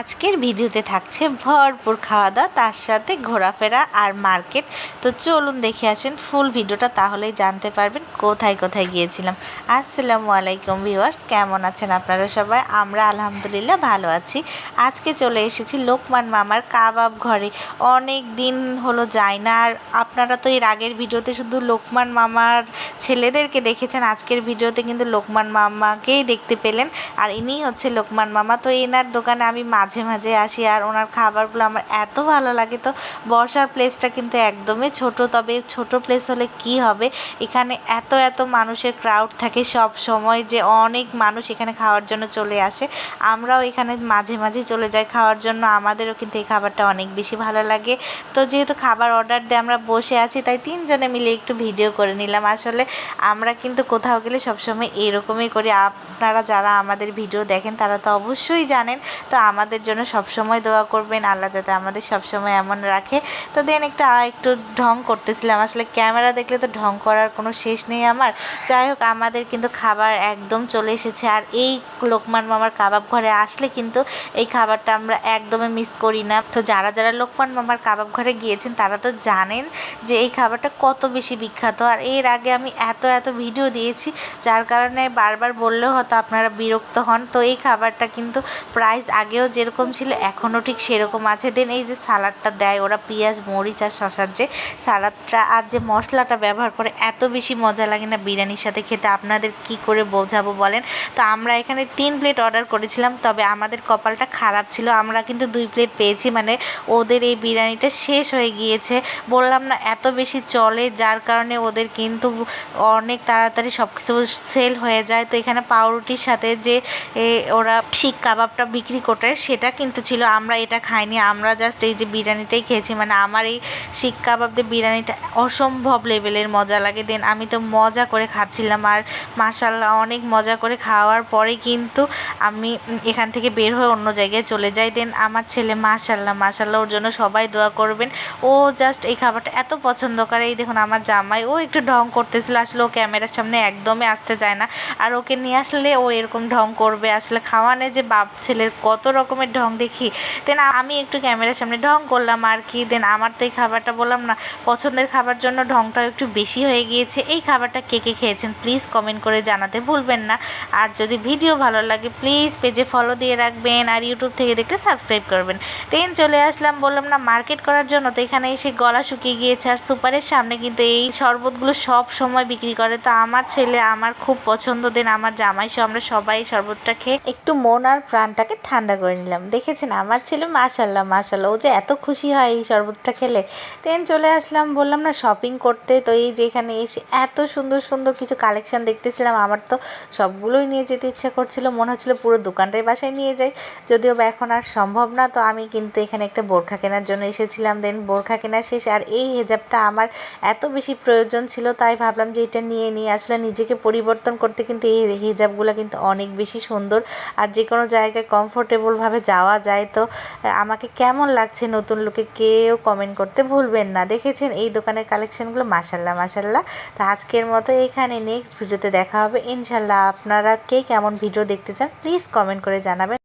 আজকের ভিডিওতে থাকছে ভরপুর খাওয়া দাওয়া তার সাথে ঘোরাফেরা আর মার্কেট। তো চলুন দেখে আসেন ফুল ভিডিওটা, তাহলেই জানতে পারবেন কোথায় কোথায় গিয়েছিলাম। আসসালামু আলাইকুম ভিউয়ার্স, কেমন আছেন আপনারা সবাই? আমরা আলহামদুলিল্লাহ ভালো আছি। আজকে চলে এসেছি লোকমান মামার কাবাব ঘরে। অনেক দিন হলো যাই না, আর আপনারা তো এর আগের ভিডিওতে শুধু লোকমান মামার ছেলেদেরকে দেখেছেন, আজকের ভিডিওতে কিন্তু লোকমান মামাকেই দেখতে পেলেন। আর ইনি হচ্ছে লোকমান মামা। তো এনার দোকানে আমি মাঝে মাঝে আসি আর ওনার খাবারগুলো আমার এত ভালো লাগে তো বসার প্লেসটা কিন্তু একদমই ছোট। তবে ছোট প্লেস হলে কি হবে? এখানে এত এত মানুষের ক্রাউড থাকে সব সময় যে অনেক মানুষ এখানে খাওয়ার জন্য চলে আসে। আমরাও এখানে মাঝে মাঝে চলে যাই খাওয়ার জন্য। আমাদেরও কিন্তু এই খাবারটা অনেক বেশি ভালো লাগে। তো যেহেতু খাবার অর্ডার দিয়ে আমরা বসে আছি, তাই তিনজনে মিলে একটু ভিডিও করে নিলাম। আসলে আমরা কিন্তু কোথাও গেলে সবসময় এরকমই করি। আপনারা যারা আমাদের ভিডিও দেখেন, তারা তো অবশ্যই জানেন। তো আমাদের জন্য সবসময় দোয়া করবেন, আল্লাহ যাতে আমাদের সবসময় এমন রাখে। তো দেন একটা, একটু ঢং করতেছিলাম। আসলে ক্যামেরা দেখলে তো ঢং করার কোনো শেষ নেই আমার। যাই হোক, আমাদের কিন্তু খাবার একদম চলে এসেছে। আর এই লোকমান মামার কাবাব ঘরে আসলে কিন্তু এই খাবারটা আমরা একদমই মিস করি না। তো যারা যারা লোকমান মামার কাবাব ঘরে গিয়েছেন, তারা তো জানেন যে এই খাবারটা কত বেশি বিখ্যাত। আর এর আগে আমি এত এত ভিডিও দিয়েছি, যার কারণে বারবার বললেও হয়তো আপনারা বিরক্ত হন। তো এই খাবারটা কিন্তু প্রাইস আগেও যেরকম ছিল, এখনও ঠিক সেরকম আছে। দেন এই যে সালাডটা দেয়, ওরা পেঁয়াজ, মরিচ আর শশার যে সালাদটা আর যে মশলাটা ব্যবহার করে, এত বেশি মজা লাগে না বিরিয়ানির সাথে খেতে। আপনাদের কি করে বোঝাবো বলেন? তো আমরা এখানে তিন প্লেট অর্ডার করেছিলাম, তবে আমাদের কপালটা খারাপ ছিল। আমরা কিন্তু দুই প্লেট পেয়েছি মানে ওদের এই বিরিয়ানিটা শেষ হয়ে গিয়েছে। বললাম না, এত বেশি চলে, যার কারণে ওদের কিন্তু অনেক তাড়াতাড়ি সব কিছু সেল হয়ে যায়। তো এখানে পাউরুটির সাথে যে ওরা শিক কাবাবটা বিক্রি করে সেটা কিন্তু ছিল, আমরা এটা খাইনি, আমরা জাস্ট এই যে বিরিয়ানিটাই খেয়েছি মানে আমার এই শিক কাবাব দিয়ে বিরিয়ানিটা অসম্ভব লেভেলের মজা লাগে। দেন আমি তো মজা করে খাচ্ছিলাম, আর মাসাল্লাহ অনেক মজা করে খাওয়ার পরে কিন্তু আমি এখান থেকে বের হয়ে অন্য জায়গায় চলে যাই। দেন আমার ছেলে মাশাল্লাহ মাশাল্লাহ ওর জন্য সবাই দোয়া করবেন। ও জাস্ট এই খাবারটা এত পছন্দ করে, এই দেখুন আমার জামাই, ও একটু ঢং করতেছিল, আসলে ও ক্যামেরার সামনে একদমই আসতে চায় না। আর ওকে নিয়ে আসলে ও এরকম ঢং করবে, আসলে খাওয়ানে যে বাপ ছেলের কত রকমের ঢং দেখি। দেন আমি একটু ক্যামেরার সামনে ঢং করলাম আর কি দেন আমার তো এই খাবারটা বললাম না, পছন্দের খাবার জন্য ঢংটাও একটু বেশি হয়ে গিয়েছে। এই খাবারটা কে কে খেয়েছেন প্লিজ কমেন্ট করে জানাতে ভুলবেন না। আর যদি ভিডিও ভালো লাগে প্লিজ পেজে ফলো দিয়ে রাখবেন আর ইউটিউব থেকে দেখলে সাবস্ক্রাইব করবেন। দেন চলে আসলাম, বললাম না মার্কেট করার জন্য, তো এখানে এসে গলা শুকিয়ে গিয়েছে আর সুপারের সামনে কিন্তু এই শরবতগুলো সব সময় বিক্রি করে। তো আমার ছেলে আমার খুব পছন্দ দেন আমার জামাই সহ আমরা সবাই শরবতটা খেয়ে একটু মন আর প্রাণটাকে ঠান্ডা করে নিলাম। দেখেছেন, আমার ছেলে মাশাল্লাহ মাশাল্লাহ ও যে এত খুশি হয় এই শরবতটা খেলে। দেন চলে আসলাম, বললাম, না শপিং করতে। তো এই যে এখানে এসে এত সুন্দর সুন্দর কিছু কালেকশন দেখতেছিলাম। আমার তো সবগুলোই নিয়ে যেতে ইচ্ছা করছিল। মনে হচ্ছিল পুরো দোকানটাই বাসায় নিয়ে যাই। যদিও বা এখন আর সম্ভব না, তো আমি কিন্তু এখানে একটা বোরখা কেনার জন্য এসেছিলাম। দেন বোরখা কেনা শেষ, আর এই হেজাবটা আমার এত বেশি প্রয়োজন ছিল, তাই ভাবলাম যে এটা নিয়ে নিয়ে আসলে নিজেকে পরিবর্তন করতে কিন্তু এই হিজাবগুলো কিন্তু অনেক বেশি সুন্দর। আর যে কোনো জায়গায় কমফোর্টেবলভাবে যাওয়া যায় তো আমাকে কেমন লাগছে নতুন লোকে কেউ কমেন্ট করতে ভুলবেন না। দেখেছেন এই দোকানের কালেকশনগুলো মাসাল্লাহ মাসাল্লাহ তো আজকের মতো এখানে নেক্সট ভিডিওতে দেখা হবে। ইনশাল্লাহ আপনারা কে কেমন ভিডিও দেখতে চান প্লিজ কমেন্ট করে জানাবেন।